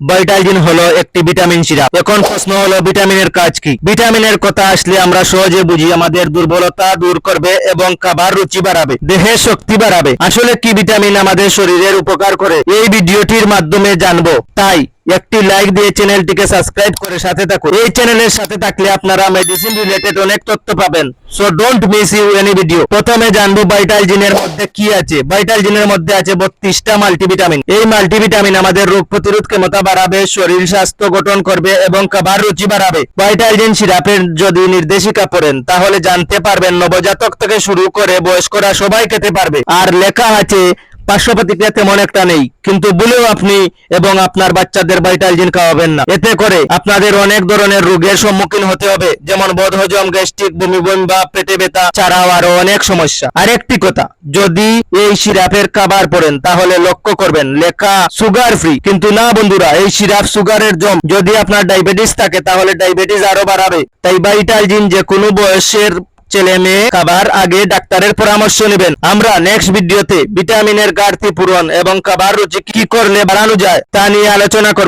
ভাইটালজিন হলো একটি vitamin syrup. এখন প্রশ্ন হলো ভিটামিনের কাজ কি? ভিটামিনের কথা আসলে আমরা সহজে বুঝি, আমাদের দুর্বলতা দূর করবে এবং খাবার রুচি বাড়াবে, দেহে শক্তি বাড়াবে। আসলে কি ভিটামিন আমাদের শরীরের উপকার করে? এই ভিডিওটির মাধ্যমে জানব। তাই একটি লাইক দিয়ে চ্যানেলটিকে সাবস্ক্রাইব করে সাথে থাকুন। এই চ্যানেলের সাথে থাকলে আপনারা মেডিসিন রিলেটেড অনেক তথ্য পাবেন। So don't miss you any video প্রথমে জানব ভাইটাল জিনের মধ্যে কি আছে। ভাইটাল জিনের মধ্যে আছে বত্রিশটা মাল্টিভিটামিন এই মাল্টিভিটামিন আমাদের রোগ প্রতিরোধ ক্ষমতা বাড়াবে, শরীর স্বাস্থ্য গঠন করবে এবং খাবার রুচি বাড়াবে। ভাইটাল জিন সিরাপের যদি নির্দেশিকা পড়েন, তাহলে জানতে পারবেন নবজাতক থেকে শুরু করে বয়স্করা সবাই খেতে পারবে। আর লেখা আছে পার্শ্ব প্রতিক্রিয়া তেমন একটা নেই। কিন্তু বলেও আপনি এবং আপনার বাচ্চাদের ভাইটাল জিন খাওয়াবেন না। এতে করে আপনাদের অনেক ধরনের রোগের সম্মুখীন হতে হবে, যেমন বদহজম, গ্যাস্ট্রিক বমি বমি বা পেটে ব্যথা ছাড়াও আরও অনেক সমস্যা। আরেকটি কথা, যদি এই সিরাপের খাবার পড়েন, তাহলে লক্ষ্য করবেন, লেখা সুগার ফ্রি। কিন্তু না বন্ধুরা, এই সিরাপ সুগারের জম। যদি আপনার ডায়াবেটিস থাকে, তাহলে ডায়াবেটিস আরও বাড়াবে। তাই ভাইটাল জিন যে কোনো বয়সের ছেলে মেয়ে খাবার আগে ডাক্তারের পরামর্শ নেবেন। আমরা নেক্সট ভিডিওতে ভিটামিনের ঘাটতি পূরণ এবং খাবার রুচি কি করলে বাড়ানো যায় তা নিয়ে আলোচনা করব।